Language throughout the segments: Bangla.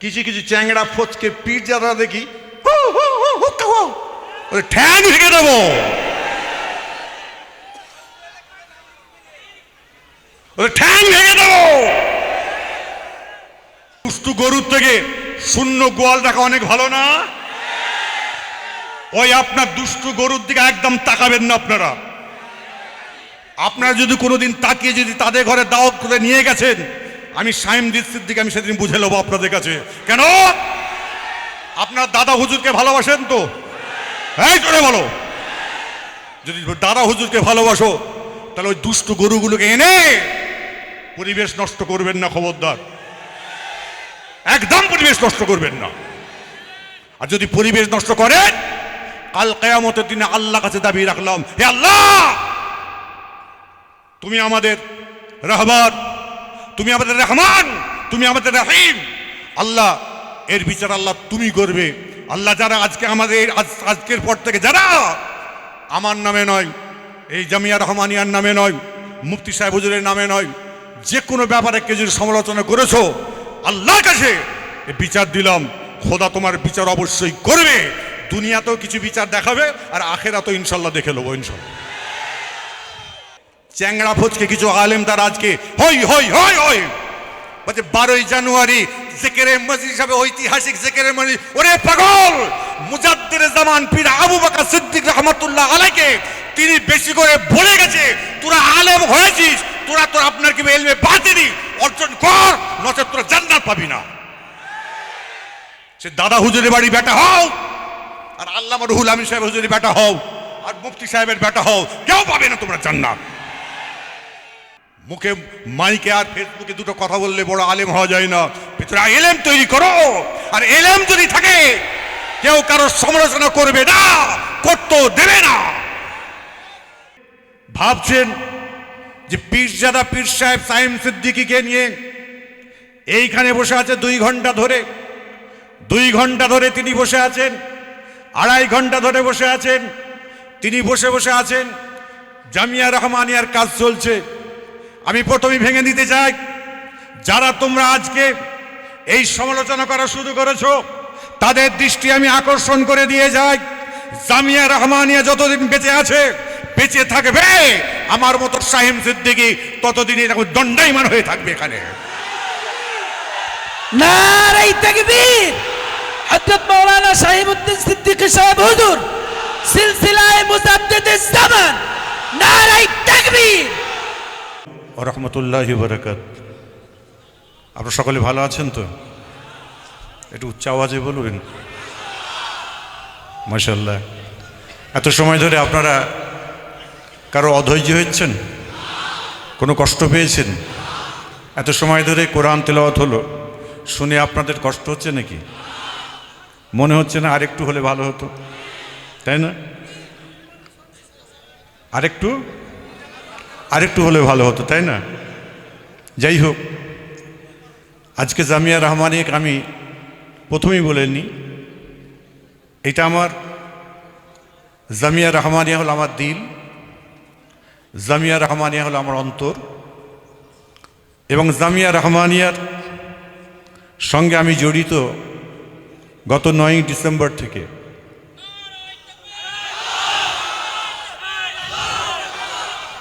কিছু কিছু চ্যাংড়া ফচকে পিঠ যারা দেখি। ঠ্যাং ভেঙে দেবো। ঠ্যাং ভেঙে দেবো। দুষ্টু গরুর থেকে শূন্য গোয়াল রাখা অনেক ভালো না? ওই আপনার দুষ্টু গরুর দিকে একদম তাকাবেন না আপনারা। আপনারা যদি কোনোদিন তাকিয়ে যদি তাদের ঘরে দাওয়াত করে নিয়ে গেছেন আমি সাইম দিচ্ছির দিকে আমি সেদিন বুঝে নেব আপনাদের কাছে। কেন? আপনার দাদা হুজুরকে ভালোবাসেন তো? হ্যাঁ জোরে বলো। যদি দাদা হুজুরকে ভালোবাসো, তাহলে ওই দুষ্টু গরুগুলোকে এনে পরিবেশ নষ্ট করবেন না, খবরদার। একদম পরিবেশ নষ্ট করবেন না। আর যদি পরিবেশ নষ্ট করেন কাল কেয়ামতের দিনে আল্লাহ কাছে দাবি রাখলাম, হে আল্লাহ! তুমি আমাদের রহমান তুমি আমাদের রহমান, তুমি আমাদের রহিম। আল্লাহ, এর বিচার আল্লাহ তুমি করবে। আল্লাহ যারা আজকে আমাদের, আজ- আজকের পর থেকে যারা আমার নামে নয়, এই জামিয়া রহমানিয়ার নামে নয়, মুফতি সাহেব হুজুরের নামে নয় যে কোনো ব্যাপারে কেউ যদি সমালোচনা করেছ, আল্লাহর কাছে বিচার দিলাম। খোদা তোমার বিচার অবশ্যই করবে। দুনিয়াতেও কিছু বিচার দেখাবে আর আখেরাতেও ইনশাল্লাহ দেখে নেব, ইনশাল্লাহ। চ্যাংড়া ফোচকে কিছু আলেম তার আজকে হই হই হই হই। বলছে, বারোই জানুয়ারি জেকেরে মসজিদ হিসাবে ঐতিহাসিক জেকেরে মসজিদ। ওরে পাগল! মুজাদ্দের জামান পীর আবু বকর সিদ্দিক রহমতুল্লাহ আলাইকে তিনি বেশি করে বলে গেছে। তোরা আলেম হয়েছিস, তোরা তোর আপনার কি এলমে বাতিনি অর্জন কর নচেত তোরা জান্নাত পাবি না। সে দাদা হুজুরের বাড়ি বেটা হও, আর আল্লাহ রুহুল আমিন সাহেব হুজুরের বেটা হও, আর মুফতি সাহেবের বেটা হও, কেউ পাবে না তোমরা জান্নাত। মুখে মাইকে আর ফেসবুকে দুটো কথা বললে বড় আলেম হওয়া যায় না। ভিতরে এলেম তৈরি করো। আর এলেম যদি থাকে, কেউ কারও সমালোচনা করবে না করতেও দেবে না। ভাবছেন যে পীরজাদা পীর সাহেব সাইম সিদ্দিকিকে নিয়ে এইখানে বসে আছে দুই ঘণ্টা ধরে। দুই ঘণ্টা ধরে তিনি বসে আছেন, আড়াই ঘণ্টা ধরে বসে আছেন, তিনি বসে বসে আছেন। জামিয়া রহমানিয়ার কাজ চলছে। আমি প্রথমেই ভেঙে দিতে চাই। যারা তোমরা আজকে এই সমালোচনা করা শুরু করেছ, তাদের দৃষ্টি আমি আকর্ষণ করে দিয়ে যাই। জামিয়া রহমানিয়া যতদিন বেঁচে আছে, বেঁচে থাকবে। আমার মতো সাহিম সিদ্দিকি ততদিনই এরকম দণ্ডায়মান হয়ে থাকবে এখানে। নারাই তাকবীর। নারাই তাকবীর। রহমতুল্লাহ বরকত আপনারা সকলে ভালো আছেন তো? একটু উচ্চ আওয়াজে বলবেন? মাসাল্লাহ এত সময় ধরে আপনারা কারও অধৈর্য হচ্ছেন? কোনো কষ্ট পেয়েছেন? এত সময় ধরে কোরআন তেলাওয়াত হলো, শুনে আপনাদের কষ্ট হচ্ছে নাকি? মনে হচ্ছে না আরেকটু হলে ভালো হতো। তাই না? আরেকটু? আরেকটু হলে ভালো হতো, তাই না? যাই হোক, আজকে জামিয়া রহমানিক আমি প্রথমেই বলে নিই, এটা আমার জামিয়া রহমানিয়া হলো আমার দিল, জামিয়া রহমানিয়া হলো আমার অন্তর, এবং জামিয়া রহমানিয়ার সঙ্গে আমি জড়িত গত নয়ই ডিসেম্বর থেকে।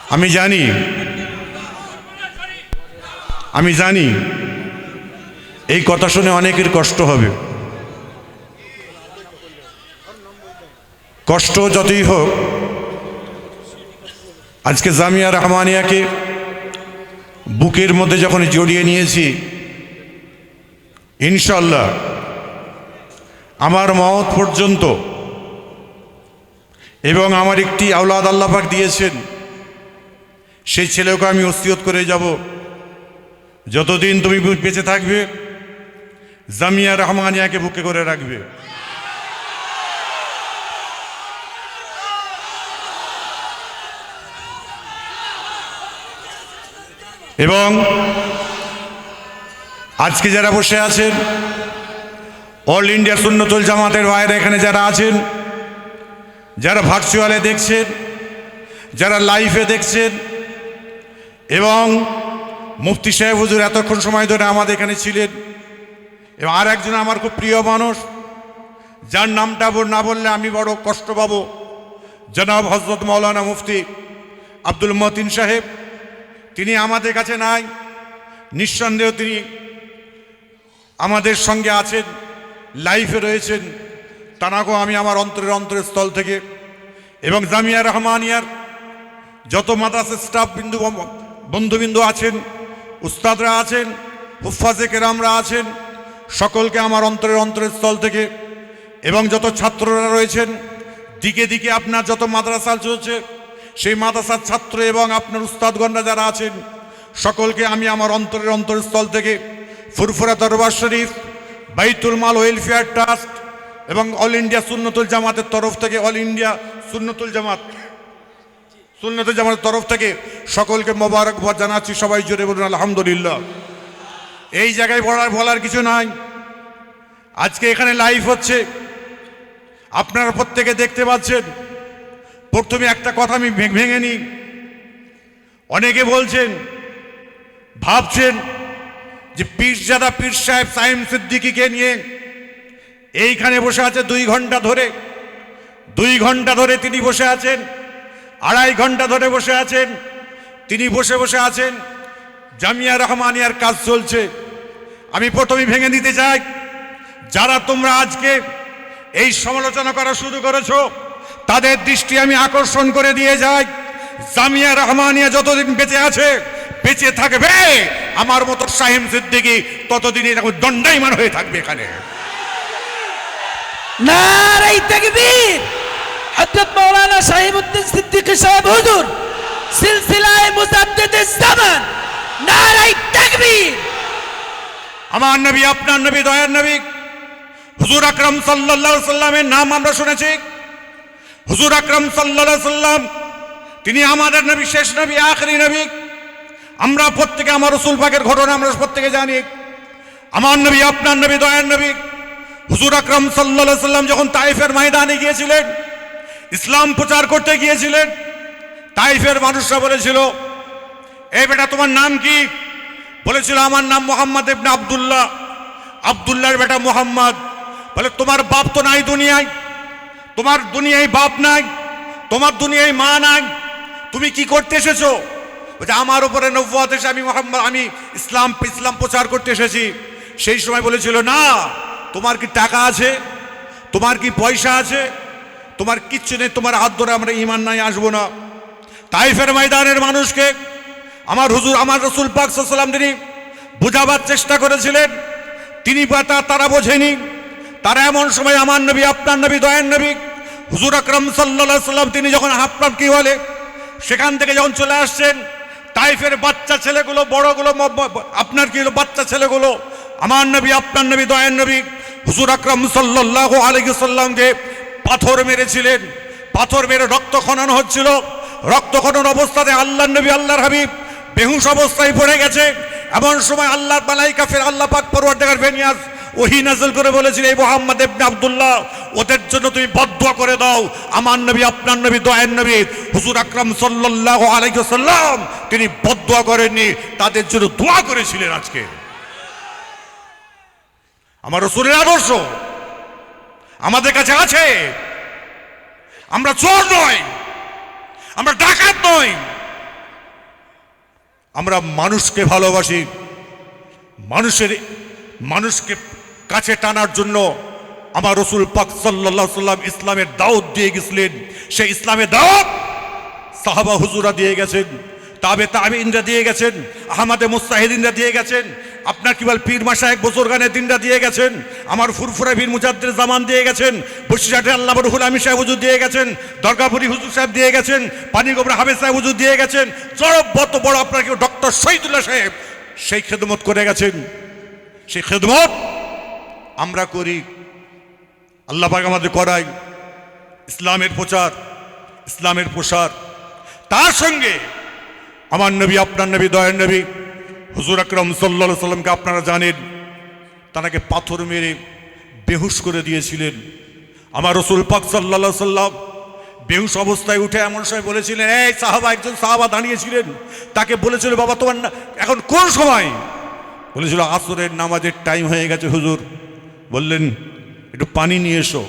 আমি জানি। আমি জানি। এই কথা শুনে অনেকের কষ্ট হবে। কষ্ট যতই হোক, আজকে জামিয়া রহমানিয়াকে বুকের মধ্যে যখন জড়িয়ে নিয়েছি ইনশাল্লাহ আমার মত পর্যন্ত এবং আমার একটি আওলাদ আল্লাপাক দিয়েছেন। সেই ছেলেকে আমি ওসিয়ত করে যাব। যতদিন তুমি বেঁচে থাকবে, জামিয়া রহমানিয়াকে বুকে করে রাখবে। এবং আজকে যারা বসে আছেন, অল ইন্ডিয়া সুন্নতুল জামাতের বাইরে এখানে যারা আছেন, যারা ভার্চুয়ালে দেখছেন, যারা লাইভে দেখছেন এবং মুফতি সাহেব হুজুর এতক্ষণ সময় ধরে আমাদের এখানে ছিলেন। এবং আর একজন আমার খুব প্রিয় মানুষ, যার নামটা না বললে আমি বড় কষ্ট পাবো। জনাব হজরত মৌলানা মুফতি আব্দুল মতিন সাহেব। তিনি আমাদের কাছে নাই। নিঃসন্দেহ তিনি আমাদের সঙ্গে আছেন, লাইফে রয়েছেন। তানাকেও আমি আমার অন্তরের অন্তরের স্থল থেকে এবং জামিয়া রহমানিয়ার যত মাদ্রাসা স্টাফ বিন্দু বন্ধুবিন্দু আছেন, উস্তাদরা আছেন হুফাজে কেরামরা আছেন, সকলকে আমার অন্তরের অন্তরের স্থল থেকে এবং যত ছাত্ররা রয়েছেন, দিকে দিকে আপনার যত মাদ্রাসা চলছে, সেই মাদ্রাসার ছাত্র এবং আপনার উস্তাদগণরা যারা আছেন, সকলকে আমি আমার অন্তরের অন্তরের স্থল থেকে ফুরফুরা দরবার শরীফ, বাইতুল মাল ওয়েলফেয়ার ট্রাস্ট এবং অল ইন্ডিয়া সুন্নতুল জামাতের তরফ থেকে অল ইন্ডিয়া সুন্নতুল জামাত সুন্নতুল জামাতের তরফ থেকে সকলকে মোবারকবাদ জানাচ্ছি, সবাই জোরে বলুন, আলহামদুলিল্লাহ। এই জায়গায় বলার বলার কিছু নাই। আজকে এখানে লাইভ হচ্ছে। আপনারা প্রত্যেকে দেখতে পাচ্ছেন। প্রথমে একটা কথা আমি ভেঙে নিই। অনেকে বলছেন, ভাবছেন যে পীরজাদা পীর সাহেব সাইম সিদ্দিকিকে নিয়ে এইখানে বসে আছে দুই ঘণ্টা ধরে। দুই ঘণ্টা ধরে তিনি বসে আছেন। আড়াই ঘণ্টা ধরে বসে আছেন। তিনি বসে বসে আছেন। জামিয়া রহমানিয়ার কাজ চলছে। আমি প্রথমেই ভেঙে দিতে চাই। যারা তোমরা আজকে এই সমালোচনা করা শুরু করেছ, তাদের দৃষ্টি আমি আকর্ষণ করে দিয়ে যাই। জামিয়া রহমানিয়া যতদিন বেঁচে আছে, বেঁচে থাকবে। আমার মতো সাহিম সিদ্দিকি ততদিন এরকম দণ্ডাইমান হয়ে থাকবে এখানে। নারাই তাকবীর! হযরত মাওলানা সাহিবউদ্দিন সিদ্দিকী সাহেব হুজুর, সিলসিলায়ে মুজাদ্দিদ জামান নারাই তাকবীর। আমার নবী, আপনার নবী, দয়ার নবী, হুজুর আকরাম সাল্লাল্লাহু সাল্লামের নাম আমরা শুনেছি। হুজুর আকরাম সাল্লাল্লাহু সাল্লাম তিনি আমাদের নবী, শেষ নবী, আখরি নবী। আমরা প্রত্যেকে আমার রসুল পাকের ঘটনা আমরা প্রত্যেকে জানি। আমার নবী, আপনার নবী, দয়ার নবী, হুজুর আকরাম সাল্লাল্লাহু সাল্লাম যখন তাইফের ময়দানে গিয়েছিলেন ইসলাম প্রচার করতে গিয়েছিলেন। তাইফের মানুষরা বলেছিল এই বেটা, তোমার নাম কি? বলেছিল, আমার নাম মোহাম্মদ ইবনে আবদুল্লাহ। আব্দুল্লাহর বেটা মোহাম্মদ বলে, তোমার বাপ তো নাই দুনিয়ায়, তোমার দুনিয়ায় বাপ নাই, তোমার দুনিয়ায় মা নাই, তুমি কি করতে এসেছ? বলছে, আমার উপরে নব্বত এসে আমি মোহাম্মদ, আমি ইসলাম ইসলাম প্রচার করতে এসেছি। সেই সময় বলেছিল, না, তোমার কি টাকা আছে? তোমার কি পয়সা আছে? তোমার কিচ্ছু নেই, তোমার হাত ধরে আমরা ইমান নাই আসব না। তাইফের ময়দানের মানুষকে আমার হুজুর, আমার রসুল পাক সাল্লাম তিনি বোঝাবার চেষ্টা করেছিলেন, তিনি বা তা, তারা বোঝেনি। তারা এমন সময় আমার নবী, আপনার নবী দয়ান নবী, হুজুর আকরম সাল্লা সাল্লাম তিনি যখন হাফলাম কি বলে, সেখান থেকে যখন চলে আসছেন, তাইফের বাচ্চা ছেলেগুলো, বড়গুলো আপনার কি হলো বাচ্চা ছেলেগুলো? আমার নবী, আপনার নবী দয়ান নবী, হুজুর আকরম সাল্লাহ আলহি সাল্লামকে পাথর মেরেছিলেন। পাথর মেরে রক্ত খনন হচ্ছিল। রক্ত খনন অবস্থাতে আল্লাহ নবী, আল্লাহর হাবিব বেহুশ অবস্থায় পড়ে গেছে। এমন সময় আল্লাহ মালাইকা ফের আল্লাহ পাক পরওয়ারদেগার ভেনিয়াস ওহি নাজল করে বলেছিল, এই মোহাম্মদ ইবনে আবদুল্লাহ, ওদের জন্য তুমি বদুয়া করে দাও। আমার নবী, আপনার নবী, দয়ার নবী, হুজুর আকরাম সাল্লাল্লাহু আলাইহি সাল্লাম তিনি বদুয়া করেননি। তাদের জন্য দোয়া করেছিলেন আজকে। আমার রসুলের আদর্শ। আমাদের কাছে আছে। আমরা চোর নই, আমরা ডাকাত নই। আমরা মানুষকে ভালোবাসি, মানুষের, মানুষকে কাছে টানার জন্য আমার রসুল পাক সাল্লাহ সাল্লাম ইসলামের দাওয়াত দিয়ে গেছিলেন। সেই ইসলামের দাওয়াত সাহাবা হুজুরা দিয়ে গেছেন তাবে তাবিনরা দিয়ে গেছেন, আহমাদে মুস্তাহিদিনরা দিয়ে গেছেন আপনার কি বল পীর মাসা এক বছর বজরগানের দিনরা দিয়ে গেছেন? আমার ফুরফুরা বীর মুজাদ্দের জামান দিয়ে গেছেন, বসিরহাটে আল্লাহ রুহুল আমির সাহেব হুজুর দিয়ে গেছেন, দরগাপুরি হুজুর সাহেব দিয়ে গেছেন, পানিগোবরা হাফেজ সাহেব হুজুর দিয়ে গেছেন জড়বত বড় আপনার কেউ ডক্টর শহীদুল্লাহ সাহেব, সেই খেদমত করে গেছেন। সেই খেদমত আমরা করি। আল্লাহ পাক আমাদের করাই। ইসলামের প্রচার, ইসলামের প্রসার। তার সঙ্গে আমার নবী, আপনার নবী, দয়ার নবী হুজুর আকরম সাল্লা সাল্লামকে আপনারা জানেন তাকে পাথর মেরে বেহুশ করে দিয়েছিলেন। আমার রসুল পাক সাল্লা সাল্লাম বেহুশ অবস্থায় উঠে এমন সময় বলেছিলেন, এই সাহাবা, একজন সাহাবা দাঁড়িয়েছিলেন। তাকে বলেছিল, বাবা, তোমার না, এখন কোন সময়? বলেছিল, আসরের নামাজের টাইম হয়ে গেছে হুজুর। বললেন, একটু পানি নিয়ে এসো।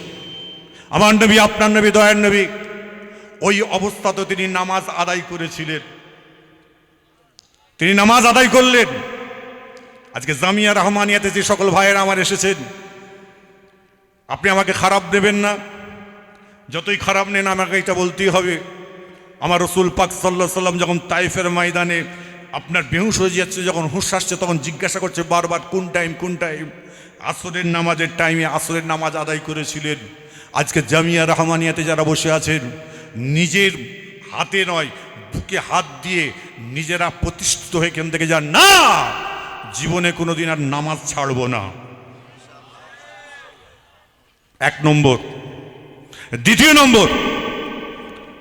আমার নবী, আপনার নবী, দয়ার নবী, ওই অবস্থাতে তিনি নামাজ আদায় করেছিলেন। তিনি নামাজ আদায় করলেন। আজকে জামিয়া রহমানিয়াতে যে সকল ভাইয়েরা আমার এসেছেন, আপনি আমাকে খারাপ দেবেন না। যতই খারাপ নেন, আমাকে এটা বলতেই হবে। আমার রসুল পাক সাল্লাহ সাল্লাম যখন তাইফের ময়দানে আপনার বেহুশ হয়ে যাচ্ছে, যখন হুঁশ আসছে, তখন জিজ্ঞাসা করছে বারবার, কোন টাইম কোন টাইম আসরের নামাজের টাইমে আসরের নামাজ আদায় করেছিলেন। আজকে জামিয়া রহমানিয়াতে যারা বসে আছেন, নিজের হাতে নয় বুকে হাত দিয়ে নিজেরা প্রতিষ্ঠিত হয়ে এখান থেকে যান, না, জীবনে কোনোদিন আর নামাজ ছাড়বো না। এক নম্বর। দ্বিতীয় নম্বর,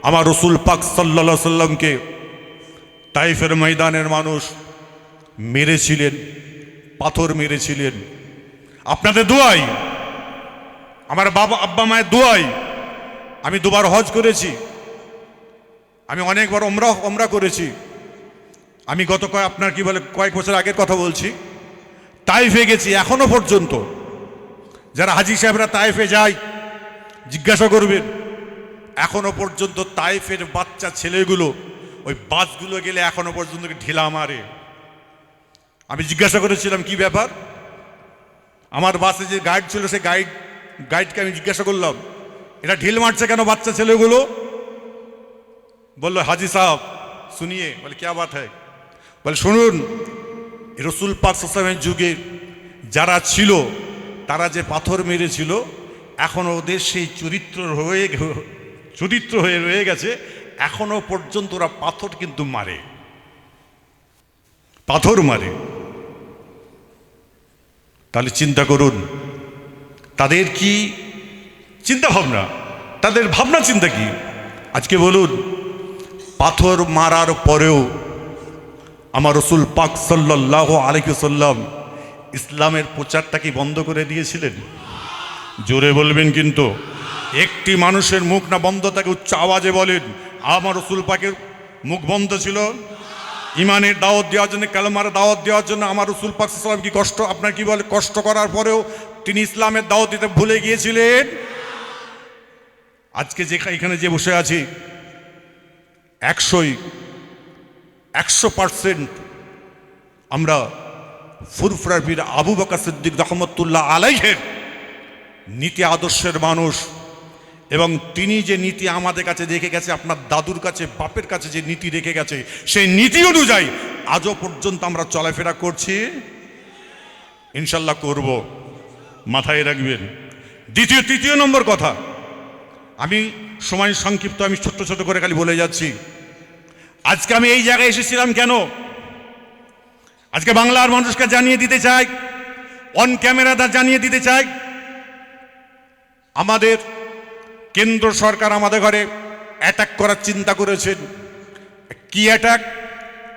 আমার রসুল পাক সাল্লা সাল্লামকে তাইফের ময়দানের মানুষ মেরেছিলেন, পাথর মেরেছিলেন। আপনাদের দোয়াই, আমার বাবা, আব্বা মায়ের দোয়াই আমি দুবার হজ করেছি। আমি অনেকবার ওমরা ওমরা করেছি। আমি গত কয়, আপনার কি বলে, কয়েক বছর আগের কথা বলছি। তাইফে গেছি, এখনও পর্যন্ত। যারা হাজি সাহেবরা তাইফে যায়, জিজ্ঞাসা করবেন, এখনও পর্যন্ত তাইফের বাচ্চা ছেলেগুলো ওই বাসগুলো গেলে এখনও পর্যন্ত ঢিলা মারে? আমি জিজ্ঞাসা করেছিলাম, কি ব্যাপার? আমার বাসে যে গাইড ছিল, সে গাইড গাইডকে আমি জিজ্ঞাসা করলাম, এটা ঢিল মারছে কেন বাচ্চা ছেলেগুলো? বলল, হাজি সাহেব, শুনিয়ে। বলে কে বাত হ্যাঁ বলে, শুনুন রসুল পাক সাসামের যুগে যারা ছিল, তারা যে পাথর মেরেছিল, এখন ওদের সেই চরিত্র হয়ে চরিত্র হয়ে রয়ে গেছে এখনও পর্যন্ত ওরা পাথর কিন্তু মারে। পাথর মারে। তাহলে চিন্তা করুন, তাদের কি চিন্তা ভাবনা তাদের ভাবনা চিন্তা কি? আজকে বলুন পাথর মারার পরেও আমার রসুল পাক সাল্লাহ আলিকুসাল্লাম ইসলামের প্রচারটা কি বন্ধ করে দিয়েছিলেন? জোরে বলবেন কিন্তু। একটি মানুষের মুখ না বন্ধ তাকে উচ্চ আওয়াজে বলেন, আমার রসুল পাকের মুখ বন্ধ ছিল। ইমানের দাওয়াত দেওয়ার জন্য, কালমার দাওয়াত দেওয়ার জন্য আমার রসুল পাক সাল্লাম কি কষ্ট, আপনার কি বলে, কষ্ট করার পরেও তিনি ইসলামের দাওয়াত দিতে ভুলে গিয়েছিলেন? আজকে যে এখানে যে বসে আছি একশোই, একশো পার্সেন্ট আমরা ফুরফুরার পীর আবু বাকা সিদ্দিক রহমতুল্লাহ আলাইহের নীতি আদর্শের মানুষ এবং তিনি যে নীতি আমাদের কাছে রেখে গেছে, আপনার দাদুর কাছে, বাপের কাছে যে নীতি রেখে গেছে, সেই নীতি অনুযায়ী আজও পর্যন্ত আমরা চলাফেরা করছি। ইনশাল্লাহ করব। মাথায় রাখবেন। দ্বিতীয়, তৃতীয় নম্বর কথা, আমি সময় সংক্ষিপ্ত, আমি ছোট্ট ছোট করে খালি বলে যাচ্ছি। আজকে আমি এই জায়গায় এসেছিলাম কেন? আজকে বাংলার মানুষকে জানিয়ে দিতে চাই অন ক্যামেরাটা জানিয়ে দিতে চাই। আমাদের কেন্দ্র সরকার আমাদের ঘরে অ্যাটাক করার চিন্তা করেছেন। কি অ্যাটাক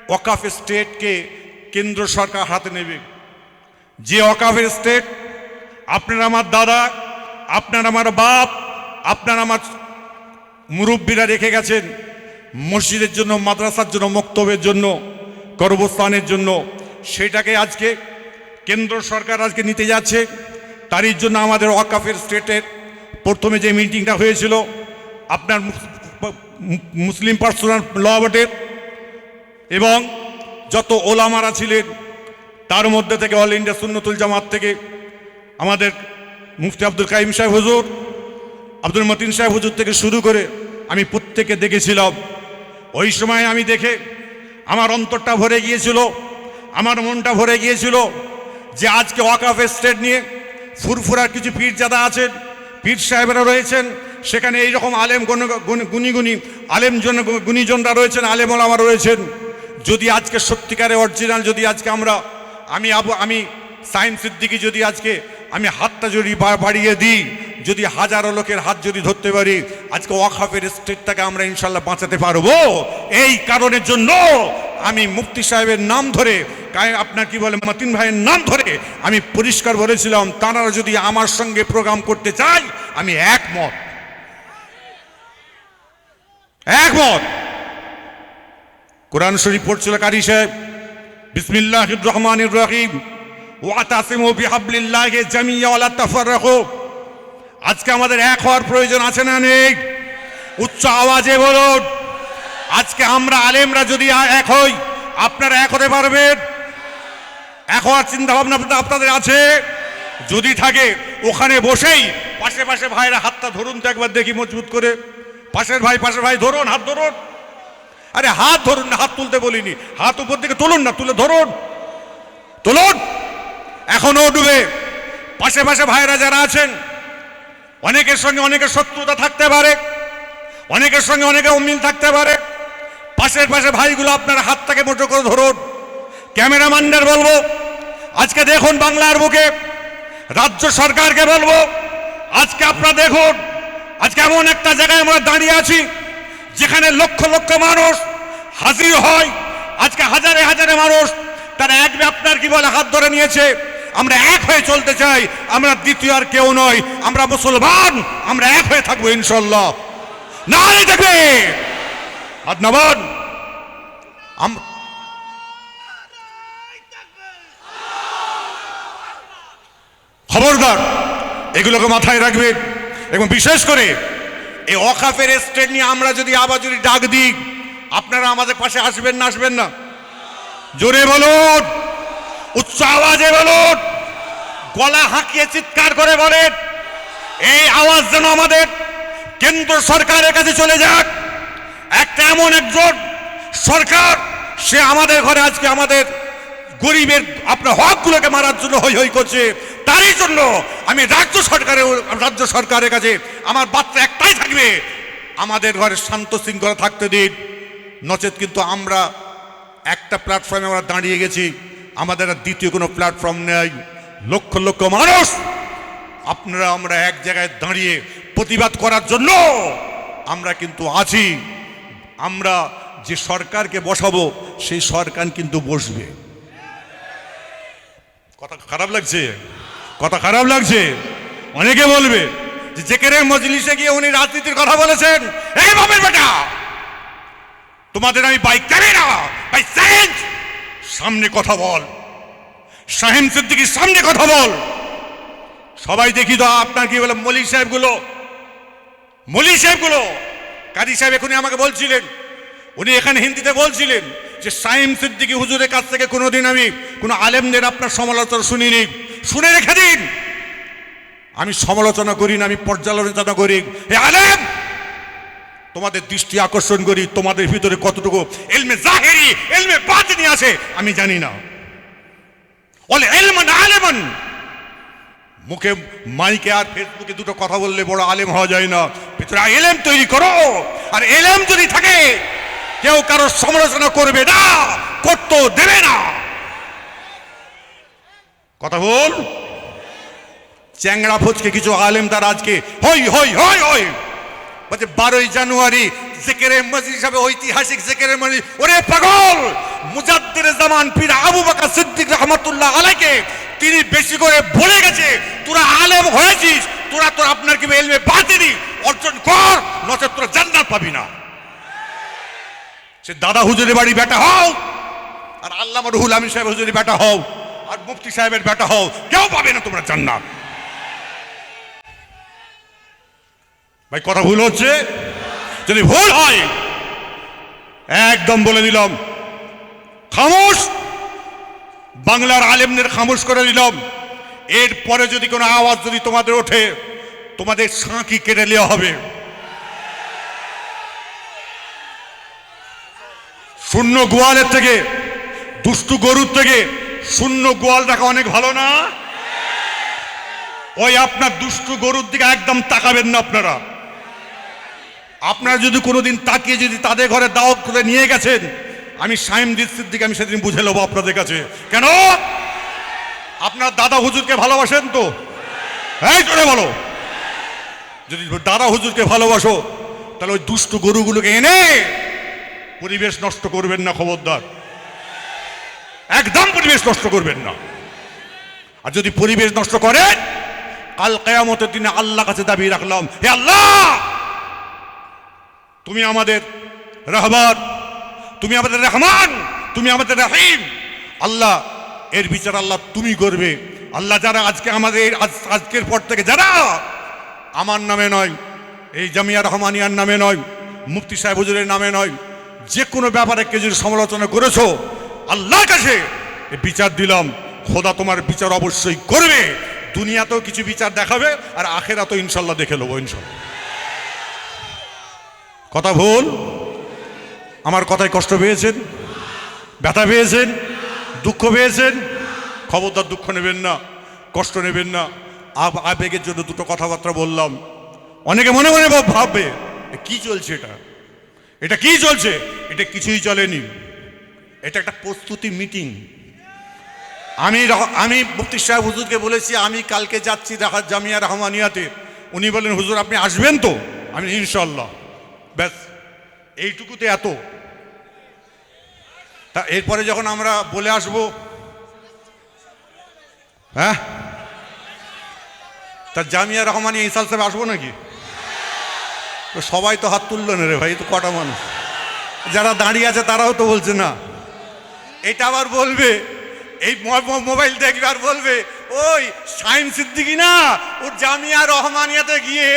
ওয়াকাফ স্টেটকে কেন্দ্র সরকার হাতে নেবে। যে ওয়াকাফের স্টেট আপনার আমার দাদা, আপনার আমার বাপ, আপনার আমার মুরব্বীরা রেখে গেছেন মসজিদের জন্য, মাদ্রাসার জন্য, মক্তবের জন্য কর্মস্থানের জন্য। সেটাকে আজকে কেন্দ্র সরকার আজকে নিতে যাচ্ছে। তারই জন্য আমাদের ওয়াকাফের স্টেটের প্রথমে যে মিটিংটা হয়েছিল, আপনার মুসলিম পার্সোনাল ল বোর্ডের এবং যত ওলামারা ছিলেন, তার মধ্যে থেকে অল ইন্ডিয়া সুন্নতুল জামাত থেকে আমাদের মুফতি আব্দুল কাইম সাহেব হুজুর আব্দুল মতিন সাহেব হুজুর থেকে শুরু করে আমি প্রত্যেকে দেখেছিলাম। ওই সময় আমি দেখে আমার অন্তরটা ভরে গিয়েছিল, আমার মনটা ভরে গিয়েছিল যে আজকে ওয়াকাফ স্টেট নিয়ে ফুরফুরার কিছু পীরজাদা আছেন, পীর সাহেবরা রয়েছেন, সেখানে এই রকম আলেম গুণী গুণী আলেম জন, গুণীজনরা রয়েছেন আলেম ওলামা রয়েছেন। যদি আজকে সত্যিকারে অরিজিনাল যদি আজকে আমরা, আমি আবু, আমি সাইন সিদ্দিকি যদি আজকে আমি হাতটা যদি বাড়িয়ে দিই যদি হাজারো লোকের হাত যদি ধরতে পারি, আজকে ওয়াকাফের স্টেটটাকে আমরা ইনশাল্লাহ বাঁচাতে পারব। এই কারণের জন্য আমি মুফতি সাহেবের নাম ধরে আপনার কি বলে, মতিন ভাইয়ের নাম ধরে আমি পরিষ্কার বলেছিলাম, তারা যদি আমার সঙ্গে প্রোগ্রাম করতে চায়, আমি একমত। একমত। কোরআন শরীফ পড়ছিল কারি সাহেব বিসমিল্লাহ রহমানির রহিম। ওয়াতাসিমু বিহাবলিল্লাহি জামিয়া ওয়ালা তাফাররাকু। আজকে আমাদের এক হওয়ার প্রয়োজন আছে না নেই? উচ্চ আওয়াজে বলুন। আজকে আমরা আলেমরা যদি এক হই, আপনারা এক হতে পারবেন? এক হওয়ার চিন্তা ভাবনা আপনাদের- আছে? যদি থাকে, ওখানে বসেই পাশে পাশে ভাইরা হাতটা ধরুন তো একবার দেখি মজবুত করে। পাশের ভাই পাশের ভাই, ধরুন, হাত ধরুন। আরে হাত ধরুন না, হাত তুলতে বলিনি। হাত উপর দিকে তুলুন না, তুলে ধরুন। তুলুন। এখনও ডুবে। পাশে পাশে ভাইরা যারা আছেন অনেকের সঙ্গে অনেকের শত্রুতা থাকতে পারে, অনেকের সঙ্গে অনেকে অমিল থাকতে পারে। পাশের পাশে ভাইগুলো আপনার হাতটাকে মোটো করে ধরুন। ক্যামেরাম্যানদের বলব, আজকে দেখুন বাংলার বুকে, রাজ্য সরকারকে বলব, আজকে আপনারা দেখুন, আজকে এমন একটা জায়গায় আমরা দাঁড়িয়ে আছি, যেখানে লক্ষ লক্ষ মানুষ হাজির হয়। আজকে হাজারে হাজারে মানুষ তারা এক আপনার কি বলে হাত ধরে নিয়েছে? আমরা এক হয়ে চলতে চাই, আমরা দ্বিতীয় আর কেউ নয় আমরা মুসলমান, আমরা এক হয়ে থাকব ইনশাল্লাহ না দেখবে। আম- খবরদার, এগুলোকে মাথায় রাখবেন এবং বিশেষ করে এই অকাফের স্টেট নিয়ে আমরা যদি আবার যদি ডাক দিই, আপনারা আমাদের পাশে আসবেন না আসবেন না? জোরে বলুন। উচ্চ আওয়াজে বলুন। গলা হাঁকিয়ে চিৎকার করে বলেন, এই আওয়াজ যেন আমাদের কেন্দ্র সরকারের কাছে চলে যাক। একটা এমন একজন সরকার, সে আমাদের ঘরে আজকে আমাদের গরিবের, আপনার হকগুলোকে মারার জন্য হই হই করছে। তারই জন্য আমি রাজ্য সরকারের রাজ্য সরকারের কাছে আমার বার্তা একটাই থাকবে, আমাদের ঘরে শান্ত শৃঙ্খলা থাকতে দিন। নচেত কিন্তু আমরা একটা প্ল্যাটফর্মে আমরা দাঁড়িয়ে গেছি। আমাদের আর দ্বিতীয় কোনো প্ল্যাটফর্ম নেই। লক্ষ লক্ষ মানুষ, আপনারা আমরা এক জায়গায় দাঁড়িয়ে প্রতিবাদ করার জন্য আমরা কিন্তু আছি। আমরা যে সরকারকে বসাবো, সেই সরকার কিন্তু বসবে। কথা খারাপ লাগছে? কথা খারাপ লাগছে? অনেকে বলবে যে যেখানে মজলিসে গিয়ে উনি রাজনীতির কথা বলেছেন, এই বাবের বেটা। তোমাদের আমি বাইক চালাই না ভাই সাইন্স সামনে কথা বল। শাহিম সিদ্দিকির সামনে কথা বল। সবাই দেখি তো আপনার কি বলে মলি সাহেবগুলো। মলি সাহেবগুলো, কাজী সাহেব এখনই আমাকে বলছিলেন। উনি এখানে হিন্দিতে বলছিলেন যে সাইম সিদ্দিকি হুজুরের কাছ থেকে কোনোদিন আমি কোনো আলেমদের আপনার সমালোচনা শুনিনি। শুনে রেখে দিন। আমি সমালোচনা করি না, আমি পর্যালোচনা করি। হে আলেম! তোমাদের দৃষ্টি আকর্ষণ করি, তোমাদের ভিতরে কতটুকু এলমে জাহেরি, এলমে বাতিনি আছে, আমি জানি না। বলে এলমান আলেমান। মুখে মাইকে আর ফেসবুকে দুটো কথা বললে বড় আলেম হওয়া যায় না। ভিতরে এলেম তৈরি করো। আর এলেম যদি থাকে, কেউ কারও সমালোচনা করবে না, করতে দেবে না। কথা বল। চ্যাংড়া ফুচকে কিছু আলেম তার আজকে, হই হই হই হই। বলছে, বারোই জানুয়ারি জেকেরে মসজিদ হিসাবে ঐতিহাসিক জেকেরে মসজিদ ওরে পাগল! মুজাদ্দের জামান পীর আবু বকর সিদ্দিক রহমতুল্লাহ আলাইকে তিনি বেশি করে বলে গেছে, তোরা আলেম হয়েছিস, তোরা তোর আপনার কি এলমে বাতিনি অর্জন কর, নচেত তোরা জান্নাত পাবি না। সে দাদা হুজুরের বাড়ি বেটা হও, আর আল্লাহ রুহুল আমিন সাহেব হুজুরের বেটা হও, আর মুফতি সাহেবের বেটা হও, কেউ পাবে না তোমরা জান্নাত। ভাই, কথা ভুল হচ্ছে? যদি ভুল হয়, একদম বলে দিলাম, খামোশ। বাংলার আলেমদের খামোশ করে দিলাম। এরপরে যদি কোনো আওয়াজ যদি তোমাদের ওঠে, তোমাদের সাঁকি কেটে নেওয়া হবে। শূন্য গোয়ালের থেকে, দুষ্টু গরুর থেকে, শূন্য গোয়াল রাখা অনেক ভালো না? ওই আপনার দুষ্টু গরুর দিকে একদম তাকাবেন না আপনারা। আপনারা যদি কোনোদিন তাকিয়ে যদি তাদের ঘরে দাওয়াত করে নিয়ে গেছেন, আমি সাইম দিচ্ছির দিকে আমি সেদিন বুঝে নেব আপনাদের কাছে। কেন? আপনার দাদা হুজুরকে ভালোবাসেন তো? এই জোরে বলো। যদি দাদা হুজুরকে ভালোবাসো, তাহলে ওই দুষ্টু গরুগুলোকে এনে পরিবেশ নষ্ট করবেন না, খবরদার। একদম পরিবেশ নষ্ট করবেন না। আর যদি পরিবেশ নষ্ট করেন, কাল কেয়ামতের দিনে আল্লাহ কাছে দাবি রাখলাম, হে আল্লাহ! তুমি আমাদের রহমান, তুমি আমাদের রহমান, তুমি আমাদের রহিম। আল্লাহ, এর বিচার আল্লাহ তুমি করবে। আল্লাহ যারা আজকে আমাদের, আজ- আজকের পর থেকে যারা আমার নামে নয়, এই জামিয়া রহমানিয়ার নামে নয়, মুফতি সাহেব হুজুরের নামে নয়, যে কোনো ব্যাপারে কেউ যদি সমালোচনা করেছ, আল্লাহর কাছে বিচার দিলাম। খোদা তোমার বিচার অবশ্যই করবে। দুনিয়াতেও কিছু বিচার দেখাবে আর আখেরা তো ইনশাল্লাহ দেখে নেব ইনশাল্লাহ। কথা ভুল? আমার কথায় কষ্ট পেয়েছেন? ব্যথা পেয়েছেন? দুঃখ পেয়েছেন? খবরদার দুঃখ নেবেন না, কষ্ট নেবেন না। আব- আবেগের জন্য দুটো কথাবার্তা বললাম। অনেকে মনে মনে ভাব- ভাববে কি চলছে এটা? এটা কি চলছে? এটা কিছুই চলেনি। এটা একটা প্রস্তুতি মিটিং। আমি আমি মুফতি সাহেব হুজুরকে বলেছি, আমি কালকে যাচ্ছি রাহাত জামিয়া রহমানিয়াতে। উনি বলেন হুজুর, আপনি আসবেন তো? আমি ইনশাল্লাহ ব্যাস, এইটুকুতে এত। তা এরপরে যখন আমরা বলে আসব হ্যাঁ? তা জামিয়া রহমানি ইসাল সাহেব আসব নাকি? সবাই তো হাত তুললো না রে ভাই তো কটা মানুষ। যারা দাঁড়িয়ে আছে তারাও তো বলছে না। এটা আবার বলবে, এই মোবাইল দেখবে আর বলবে, ওই সাইন সিদ্দিকি না ও জামিয়া রহমানিয়াতে গিয়ে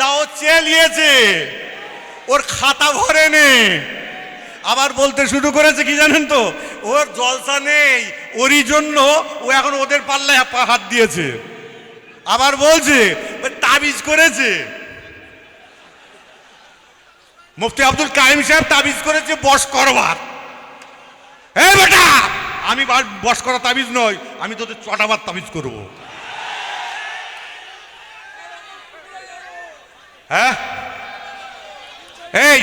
দাও চেয়ে নিয়েছে। ওর খাতা ভরে নে। আবার বলতে শুরু করেছে কি জানেন তো? ওর জলসা নেই, ওরই জন্য ও এখন ওদের পাল্লায় হাত দিয়েছে। আবার বলছে তাবিজ করেছে। মুফতি আব্দুল কাইম সাহেব তাবিজ করেছে বস করবার। এ বেটা, আমি বস করা তাবিজ নয়, আমি তোদের চটাবার তাবিজ করব। হ্যাঁ? এই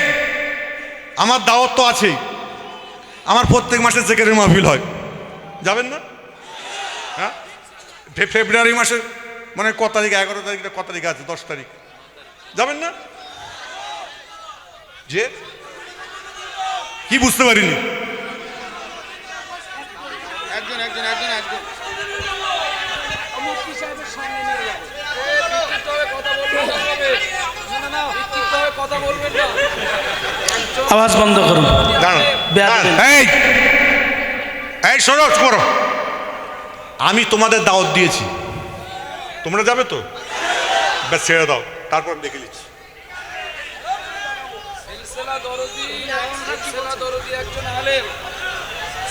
আমার দাওয়াত তো আছেই। আমার প্রত্যেক মাসে জেকেরের মাহফিল হয়। যাবেন না? হ্যাঁ? ফেব্রুয়ারি মাসে মানে ক তারিখ এগারো তারিখ ক তারিখ আছে? দশ তারিখ। যাবেন না? যে? কি বুঝতে পারিনি? একজন একজন একজন একজন। কথা বলবেন না আওয়াজ বন্ধ করুন। এই! এই শোনো শোনো আমি তোমাদের দাওয়াত দিয়েছি। তোমরা যাবে তো? ব্যাস ছেড়ে দাও। তারপর দেখে নিচ্ছি। সিলসিলা দরদি একজন আলেম।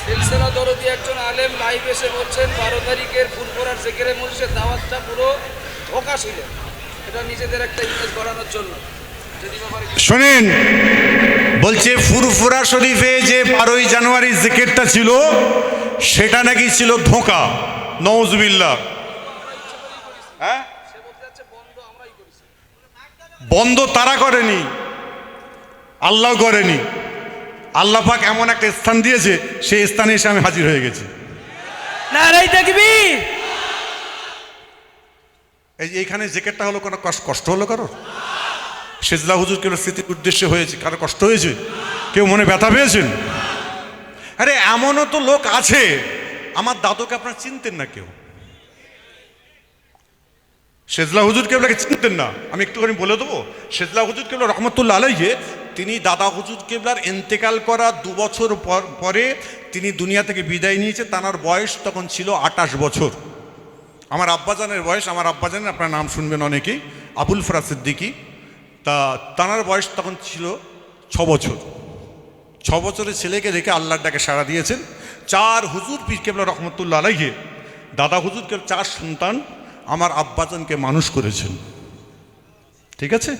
সিলসিলা দরদি একজন আলেম লাইভ এসে বলছেন বারো তারিখের মজলিসের দাওয়াতটা পুরো ধোকা ছিল এটা নিজেদের একটা ইমেজ বাড়ানোর জন্য। শোনেন বলছে ফুরফুরা শরীফে যে বারোই জানুয়ারি জিকেটটা ছিল সেটা নাকি ছিল ধোঁকা। নওজবিল্লা হ্যাঁ? বন্ধ তারা করেনি আল্লাহ করেনি। আল্লাহ পাক এমন একটা স্থান দিয়েছে সেই স্থানে এসে আমি হাজির হয়ে গেছি। এই এইখানে জ্যাকেটটা হলো কোনো কষ্ট কষ্ট হলো কারও সেজলা হুজুর কেউ স্মৃতির উদ্দেশ্যে হয়েছে? কারও কষ্ট হয়েছে? কেউ মনে ব্যথা পেয়েছেন আরে এমনও তো লোক আছে। আমার দাদুকে আপনারা চিনতেন না কেউ? সেজলা হুজুর কেবলাকে চিনতেন না? আমি একটুখানি বলে দেবো। সেজলা হুজুর কেবলা রহমতুল্লাহ আলাইহে, তিনি দাদা হুজুর কেবলার এন্তেকাল করা দু বছর পর তিনি দুনিয়া থেকে বিদায় নিয়েছে। তানার বয়স তখন ছিল আটাশ বছর। আমার আব্বাজানের বয়স, আমার আব্বাজানের আপনার নাম শুনবেন অনেকেই। আবুল ফরাজ সিদ্দিকি। তা তানার বয়স তখন ছিল ছ বছর। ছ বছরের ছেলেকে রেখে আল্লাহর ডাকে সাড়া দিয়েছেন। চার হুজুর পীর কেবলা রহমতুল্লাহ আলাইহে, দাদা হুজুর কেবল চার সন্তান আমার আব্বাজানকে মানুষ করেছেন। ঠিক আছে?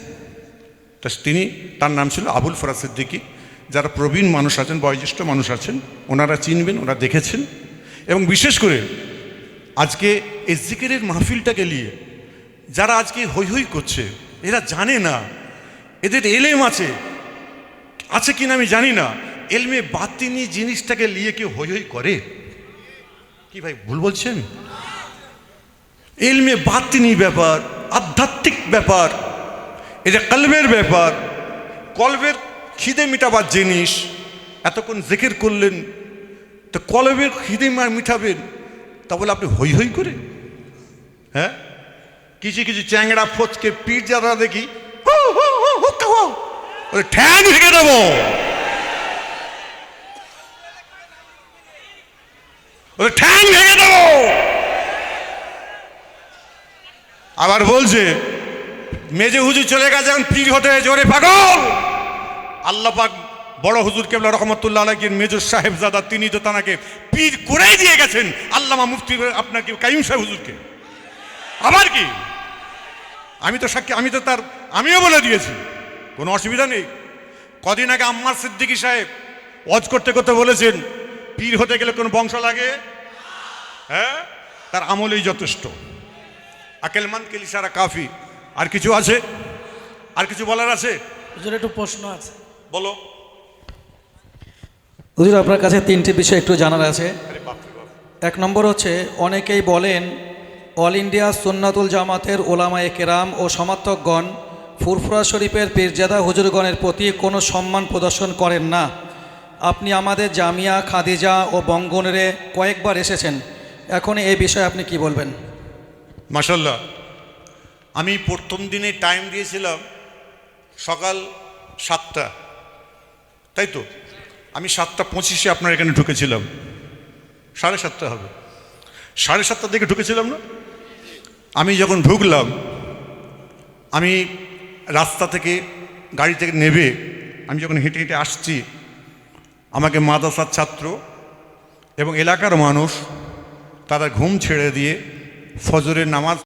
তা তিনি, তার নাম ছিল আবুল ফরাজ সিদ্দিকি। যারা প্রবীণ মানুষ আছেন, বয়োজ্যেষ্ঠ মানুষ আছেন, ওনারা চিনবেন, ওনারা দেখেছেন। এবং বিশেষ করে আজকে এই মাহফিলটাকে নিয়ে যারা আজকে হৈ হৈ করছে এরা জানে না। এদের এলেম আছে। আছে কিনা আমি জানি না। এলমে বাতিনি জিনিসটাকে নিয়ে কেউ হৈ হৈ করে। কি ভাই, ভুল বলছেন? এলমে বাতিনি ব্যাপার, আধ্যাত্মিক ব্যাপার, এটা কলবের ব্যাপার। কলবের খিদে মিটাবার জিনিস, এতক্ষণ জেকের করলেন, তো কলবের খিদে মা- মিটাবেন, তা বলে আপনি হই হই করে? হ্যাঁ? কিছু কিছু চ্যাংড়া ফচকে পিঠ যারা দেখি ঠ্যাং ভেঙে দেবো। ঠ্যাং ভেঙে দেবো। আবার বলছে, মেজে হুজুর চলে গেছে এখন পীর হতে, জোরে পাগল। আল্লাহ পাক বড় হুজুর কেবলা রহমতুল্লাহ আলাগির মেজর সাহেবজাদা, তিনি তো তানাকে পীর করেই দিয়ে গেছেন, আল্লামা মুফতি আপনাকে, কাইম সাহেব হুজুরকে। আবার কি? আমি তো সাক্ষী আমি তো তার আমিও বলে দিয়েছি। কোনো অসুবিধা নেই। কদিন আগে আম্মার সিদ্দিকী সাহেব অজ করতে করতে বলেছেন পীর হতে গেলে কোনো বংশ লাগে? হ্যাঁ? তার আমলেই যথেষ্ট। আকেলমান কেলিসারা কাফি। আর কিছু আছে? আর কিছু বলার আছে? হুজুর একটু প্রশ্ন আছে। বলো। হুজুর আপনার কাছে তিনটি বিষয় একটু জানার আছে। এক নম্বর হচ্ছে অনেকেই বলেন অল ইন্ডিয়া সুন্নাতুল জামাতের ওলামায়ে কেরাম ও সমর্থকগণ ফুরফুরা শরীফের পীরজাদা হুজুরগণের প্রতি কোনো সম্মান প্রদর্শন করেন না। আপনি আমাদের জামিয়া, খাদিজা ও বঙ্গনেরে কয়েকবার এসেছেন। এখন এই বিষয়ে আপনি কি বলবেন? মাসাল্লাহ আমি প্রথম দিনে টাইম দিয়েছিলাম সকাল সাতটা। তাই তো? আমি সাতটা পঁচিশে আপনার এখানে ঢুকেছিলাম। সাড়ে সাতটা হবে। সাড়ে সাতটার দিকে ঢুকেছিলাম না? আমি যখন ঢুকলাম, আমি রাস্তা থেকে গাড়ি থেকে নেবে, আমি যখন হেঁটে হেঁটে আসছি, আমাকে মাদ্রাসার ছাত্র এবং এলাকার মানুষ তারা ঘুম ছেড়ে দিয়ে ফজরের নামাজ